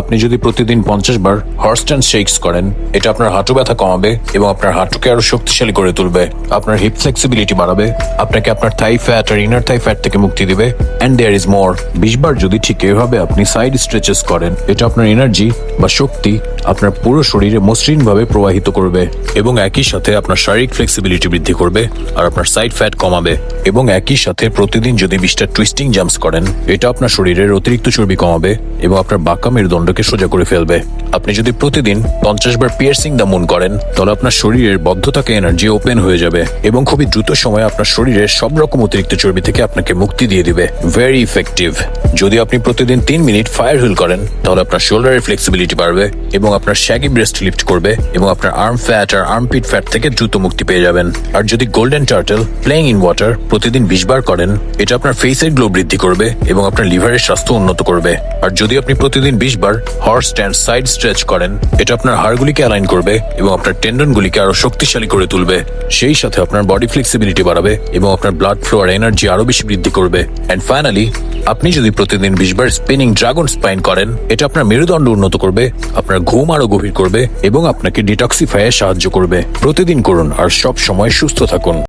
আপনি যদি প্রতিদিন পঞ্চাশ বার হর্স স্ট্যান্ড শেক্স করেন, এটা আপনার হাঁটু ব্যথা কমাবে এবং আপনার হাঁটুকে আরও শক্তিশালী করে তুলবে। আপনার হিপ ফ্লেক্সিবিলিটি বাড়াবে, আপনাকে আপনার থাই ফ্যাট আর ইনার থাই ফ্যাট থেকে মুক্তি দিবে অ্যান্ড দেয়ার ইজ মোর বিশ বার যদি ঠিক এভাবে আপনি সাইড স্ট্রেচেস করেন, এটা আপনার এনার্জি বা শক্তি আপনার পুরো শরীরে মসৃণ ভাবে প্রবাহিত করবে এবং একই সাথে আপনার শারীরিক ফ্লেক্সিবিলিটি বৃদ্ধি করবে আর আপনার সাইড ফ্যাট কমাবে এবং একই সাথে প্রতিদিন যদি বিশটা টুইস্টিং জাম্পস করেন, এটা আপনার শরীরের অতিরিক্ত চর্বি কমাবে এবং আপনার বাঁকা মেরুদণ্ডকে সোজা করে ফেলবে। আপনি যদি প্রতিদিন পঞ্চাশ বার পিয়ার্সিং দ্য মুন করেন, তাহলে আপনার শরীরের বদ্ধতাকে এনার্জি ওপেন হয়ে যাবে এবং খুবই দ্রুত সময়ে আপনার শরীরের সব রকম অতিরিক্ত চর্বি থেকে আপনাকে মুক্তি দিয়ে দিবে। ভেরি ইফেক্টিভ যদি আপনি প্রতিদিন তিন মিনিট ফায়ার হুইল করেন, তাহলে আপনার শোল্ডারের ফ্লেক্সিবিলিটি বাড়বে এবং আপনার শ্যাগি ব্রেস্ট লিফট করবে এবং আপনার আর্ম ফ্যাট আর আর্ম পিট ফ্যাট থেকে দ্রুত মুক্তি পেয়ে যাবেন। আর যদি golden turtle playing in water প্রতিদিন বিশ বার করেন, এটা আপনার ফেসের গ্লো বৃদ্ধি করবে এবং আপনার লিভারের স্বাস্থ্য উন্নত করবে। আর যদি আপনি প্রতিদিন বিশ বার হর্স স্ট্যান্ড সাইড স্ট্রেচ করেন, এটা আপনার হাড়গুলিকে অ্যালাইন করবে এবং আপনার টেন্ডনগুলিকে আরও শক্তিশালী করে তুলবে। সেই সাথে আপনার বডি ফ্লেক্সিবিলিটি বাড়াবে এবং আপনার ব্লাড ফ্লো আর এনার্জি আরও বেশি বৃদ্ধি করবে। অ্যান্ড ফাইনালি আপনি যদি প্রতিদিন বিশবার স্পিনিং ড্রাগন স্পাইন করেন। এটা আপনার মেরুদণ্ড উন্নত করবে, আপনার ঘুম আরও গভীর করবে এবং আপনাকে ডিটক্সিফাইয়ে সাহায্য করবে। প্রতিদিন করুন আর সব সময় সুস্থ থাকুন।